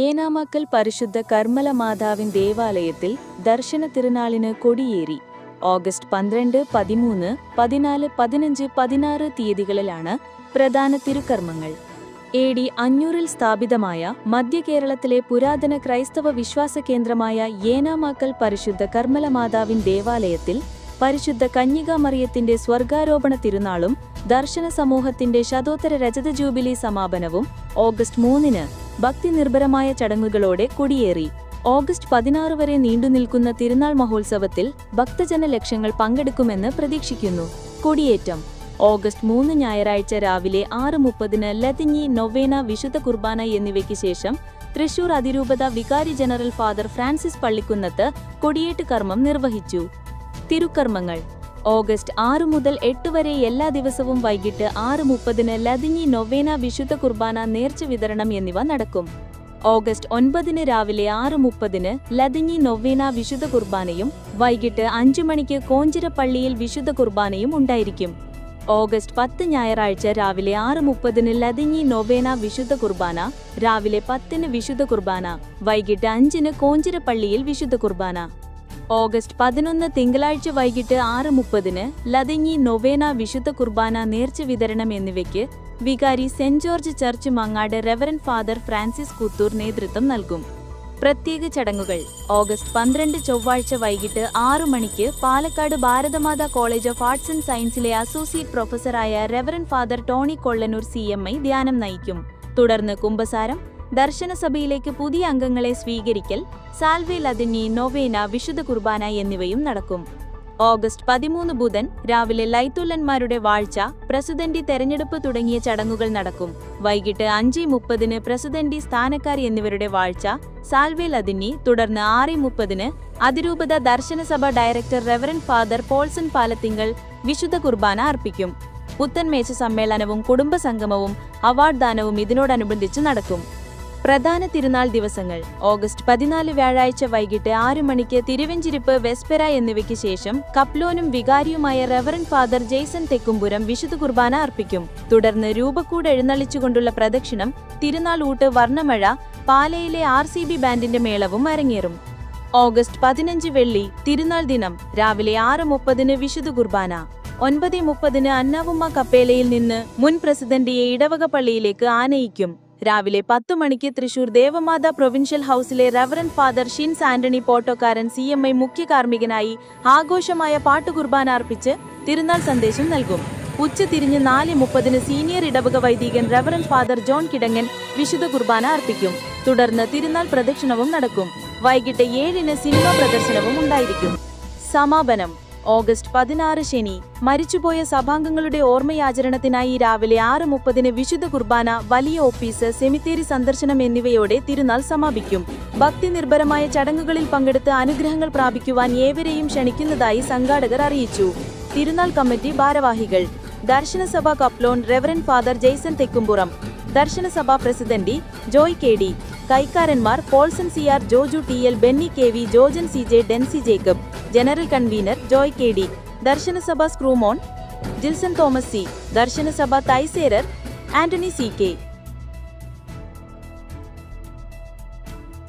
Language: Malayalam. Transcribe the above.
ഏനാമക്കൽ പരിശുദ്ധ കർമ്മല മാതാവിൻ ദേവാലയത്തിൽ ദർശന തിരുനാളിന് കൊടിയേറി. ഓഗസ്റ്റ് പന്ത്രണ്ട് പതിമൂന്ന് പതിനാല് പതിനഞ്ച് പതിനാറ് തീയതികളിലാണ് പ്രധാന തിരുക്കർമ്മങ്ങൾ. എ ഡി അഞ്ഞൂറിൽ സ്ഥാപിതമായ മധ്യ കേരളത്തിലെ പുരാതന ക്രൈസ്തവ വിശ്വാസ കേന്ദ്രമായ ഏനാമാക്കൽ പരിശുദ്ധ കർമ്മല മാതാവിൻ ദേവാലയത്തിൽ പരിശുദ്ധ കന്യകാമറിയത്തിന്റെ സ്വർഗാരോപണ തിരുനാളും ദർശന സമൂഹത്തിന്റെ ശതോത്തര രജത ജൂബിലി സമാപനവും ഓഗസ്റ്റ് മൂന്നിന് ഭക്തി നിർഭരമായ ചടങ്ങുകളോടെ കൊടിയേറി. ഓഗസ്റ്റ് പതിനാറ് വരെ നീണ്ടുനിൽക്കുന്ന തിരുനാൾ മഹോത്സവത്തിൽ ഭക്തജന ലക്ഷങ്ങൾ പങ്കെടുക്കുമെന്ന് പ്രതീക്ഷിക്കുന്നു. കൊടിയേറ്റം. ഓഗസ്റ്റ് മൂന്ന് ഞായറാഴ്ച രാവിലെ ആറ് മുപ്പതിന് ലതിഞ്ഞി നൊവേന വിശുദ്ധ കുർബാന എന്നിവയ്ക്ക് ശേഷം തൃശൂർ അതിരൂപത വികാരി ജനറൽ ഫാദർ ഫ്രാൻസിസ് പള്ളിക്കുന്നത്ത് കൊടിയേറ്റ് കർമ്മം നിർവഹിച്ചു. തിരുക്കർമ്മങ്ങൾ. ഓഗസ്റ്റ് ആറ് മുതൽ എട്ട് വരെ എല്ലാ ദിവസവും വൈകിട്ട് ആറ് മുപ്പതിന് ലതിഞ്ഞി നൊവേന വിശുദ്ധ കുർബാന നേർച്ച വിതരണം എന്നിവ നടക്കും. ഓഗസ്റ്റ് ഒൻപതിന് രാവിലെ ആറ് മുപ്പതിന് ലതിഞ്ഞി നൊവേന വിശുദ്ധ കുർബാനയും വൈകിട്ട് അഞ്ചു മണിക്ക് കോഞ്ചിരപ്പള്ളിയിൽ വിശുദ്ധ കുർബാനയും ഉണ്ടായിരിക്കും. ഓഗസ്റ്റ് പത്ത് ഞായറാഴ്ച രാവിലെ ആറ് മുപ്പതിന് ലതിഞ്ഞി നൊവേന വിശുദ്ധ കുർബാന രാവിലെ പത്തിന് വിശുദ്ധ കുർബാന വൈകിട്ട് അഞ്ചിന് കോഞ്ചിരപ്പള്ളിയിൽ വിശുദ്ധ കുർബാന. ഓഗസ്റ്റ് പതിനൊന്ന് തിങ്കളാഴ്ച വൈകിട്ട് ആറ് മുപ്പതിന് ലതിങ്ങി നൊവേന വിശുദ്ധ കുർബാന നേർച്ച വിതരണം എന്നിവയ്ക്ക് വികാരി Saint George church Mangad Reverend Father Francis Kuthur നേതൃത്വം നൽകും. പ്രത്യേക ചടങ്ങുകൾ ഓഗസ്റ്റ് പന്ത്രണ്ട് ചൊവ്വാഴ്ച വൈകിട്ട് ആറു മണിക്ക് Palakkad Bharathamatha college of arts and സയൻസിലെ associate പ്രൊഫസറായ Reverend Father Tony Kollanur C M I ധ്യാനം നയിക്കും. തുടർന്ന് കുംഭസാരം ദർശനസഭയിലേക്ക് പുതിയ അംഗങ്ങളെ സ്വീകരിക്കൽ സാൽവേ ലതിനി നൊവേന വിശുദ്ധ കുർബാന എന്നിവയും നടക്കും. ഓഗസ്റ്റ് പതിമൂന്ന് ബുധൻ രാവിലെ ലൈത്തുല്ലന്മാരുടെ വാഴ്ച പ്രസിഡന്റി തെരഞ്ഞെടുപ്പ് തുടങ്ങിയ ചടങ്ങുകൾ നടക്കും. വൈകിട്ട് അഞ്ച് മുപ്പതിന് പ്രസിഡന്റി സ്ഥാനക്കാർ എന്നിവരുടെ വാഴ്ച സാൽവേ ലതിന്നി തുടർന്ന് ആറ് മുപ്പതിന് അതിരൂപത ദർശനസഭ director Reverend Father Paulson Palathingal വിശുദ്ധ കുർബാന അർപ്പിക്കും. പുത്തൻമേശ സമ്മേളനവും കുടുംബസംഗമവും അവാർഡ് ദാനവും ഇതിനോടനുബന്ധിച്ച് നടക്കും. പ്രധാന തിരുനാൾ ദിവസങ്ങൾ. ഓഗസ്റ്റ് പതിനാല് വ്യാഴാഴ്ച വൈകിട്ട് ആറു മണിക്ക് തിരുവഞ്ചിരിപ്പ് വെസ്പെര എന്നിവയ്ക്ക് ശേഷം കപ്ലോനും വികാരിയുമായ റെവറൻ ഫാദർ ജെയ്സൺ തെക്കുംപുരം വിശുദ്ധ കുർബാന അർപ്പിക്കും. തുടർന്ന് രൂപക്കൂട് എഴുന്നള്ളിച്ചുകൊണ്ടുള്ള പ്രദക്ഷിണം തിരുനാൾ ഊട്ട് വർണമഴ പാലയിലെ ആർ ബാൻഡിന്റെ മേളവും അരങ്ങേറും. ഓഗസ്റ്റ് പതിനഞ്ച് വെള്ളി തിരുനാൾ ദിനം രാവിലെ ആറ് മുപ്പതിന് വിശുദ്ധ കുർബാന. ഒൻപത് മുപ്പതിന് അന്നാവുമ്മ കപ്പേലയിൽ നിന്ന് മുൻ പ്രസിഡന്റിയെ ഇടവക പള്ളിയിലേക്ക് ആനയിക്കും. രാവിലെ പത്തു മണിക്ക് തൃശൂർ ദേവമാത പ്രൊവിൻഷ്യൽ ഹൌസിലെ Reverend Father Shins Antony Pottokkaran C M I മുഖ്യ കാർമ്മികനായി ആഘോഷമായ പാട്ടുകുർബാന അർപ്പിച്ച് തിരുനാൾ സന്ദേശം നൽകും. ഉച്ച തിരിഞ്ഞ് നാല് മുപ്പതിന് സീനിയർ ഇടവക വൈദികൻ റവറൻ ഫാദർ ജോൺ കിടങ്ങൻ വിശുദ്ധ കുർബാന അർപ്പിക്കും. തുടർന്ന് തിരുനാൾ പ്രദക്ഷിണവും നടക്കും. വൈകിട്ട് ഏഴിന് സിനിമ പ്രദർശനവും ഉണ്ടായിരിക്കും. സമാപനം. ഓഗസ്റ്റ് പതിനാറ് ശനി. മരിച്ചുപോയ സഭാംഗങ്ങളുടെ ഓർമ്മയാചരണത്തിനായി രാവിലെ ആറ് മുപ്പതിന് വിശുദ്ധ കുർബാന വലിയ ഓഫീസ് സെമിത്തേരി സന്ദർശനം എന്നിവയോടെ തിരുനാൾ സമാപിക്കും. ഭക്തി നിർഭരമായ ചടങ്ങുകളിൽ പങ്കെടുത്ത് അനുഗ്രഹങ്ങൾ പ്രാപിക്കുവാൻ ഏവരെയും ക്ഷണിക്കുന്നതായി സംഘാടകർ അറിയിച്ചു. തിരുനാൾ കമ്മിറ്റി ഭാരവാഹികൾ. ദർശനസഭ കപ്ലോൺ റെവറൻ ഫാദർ ജെയ്സൺ തെക്കുംപുറം. ദർശനസഭ president Joy K D. കൈക്കാരന്മാർ Paulson C R Joju T L Benny K V Jojan C J Densy Jacob general convener Joy K D ദർശനസഭ സ്ക്രൂമോൺ ജിൽസൺ തോമസ് സി ദർശനസഭ തൈസേരർ ആന്റണി സി കെ.